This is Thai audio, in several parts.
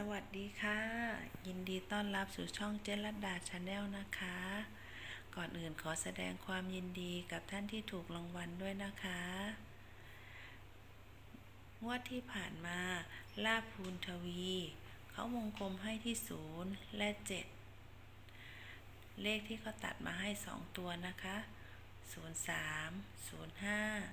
สวัสดีค่ะ ยินดีต้อนรับสู่ช่องเจรัดดาชาแนลนะคะ ก่อนอื่นขอแสดงความยินดีกับท่านที่ถูกรางวัลด้วยนะคะงวดที่ผ่านมาลาภูนทวี เขาวงกลมให้ที่ศูนย์และ 7 เลขที่เขาตัดมาให้ 2 ตัวนะคะ 03 05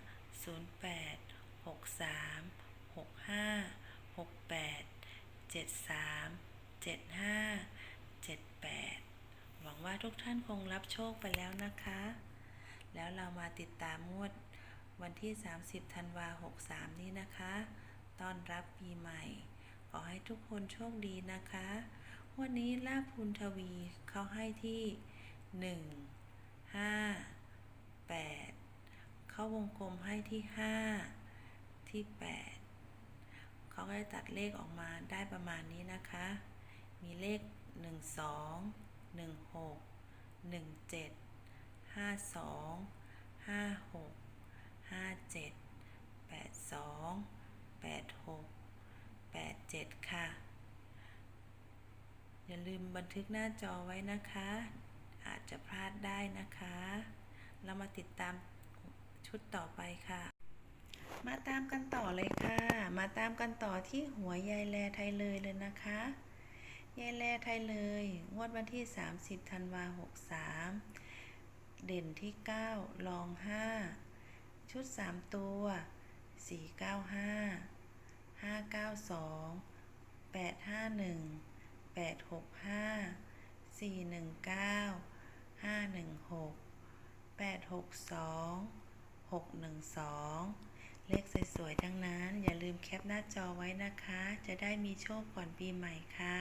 73 75 78 หวังว่าทุกท่านคงรับโชคไปแล้วนะคะ แล้วเรามาติดตามงวดวันที่ 30 ธันวา63 นี้นะคะต้อนรับปีใหม่ ขอให้ทุกคนโชคดีนะคะ วันนี้ลาภพูนทวีเขาให้ที่ 1 5 8 เข้าวงกลมให้ที่ 5 ที่ 8 เขาก็จะตัดเลขออกมาได้ประมาณนี้นะคะ มีเลข 1 2 1 6 1 7 5 2 5 6 5 7 8 2 8 6 8 7 ค่ะ อย่าลืมบันทึกหน้าจอไว้นะคะ อาจจะพลาดได้นะคะ เรามาติดตามชุดต่อไปค่ะ มาตามกันต่อเลยค่ะ มาตามกันต่อที่หัวยายแลไทยเลยเลยนะคะ ยายแลไทยเลย งวดวันที่ 30ธันวา63เด่นที่9รอง 5 ชุด 3 ตัว 495 592 851 865 419 516 862 612 เลขสวยๆทั้งนั้น แคปหน้าจอไว้นะคะ จะได้มีโชคก่อนปีใหม่ค่ะ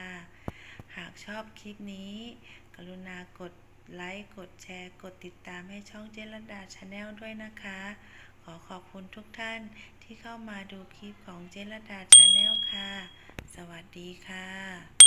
หากชอบคลิปนี้ กรุณากดไลค์กดแชร์ กดติดตามให้ช่องเจรดาชาแนลด้วยนะคะ ขอขอบคุณทุกท่านที่เข้ามาดูคลิปของเจรดาชาแนลค่ะ สวัสดีค่ะ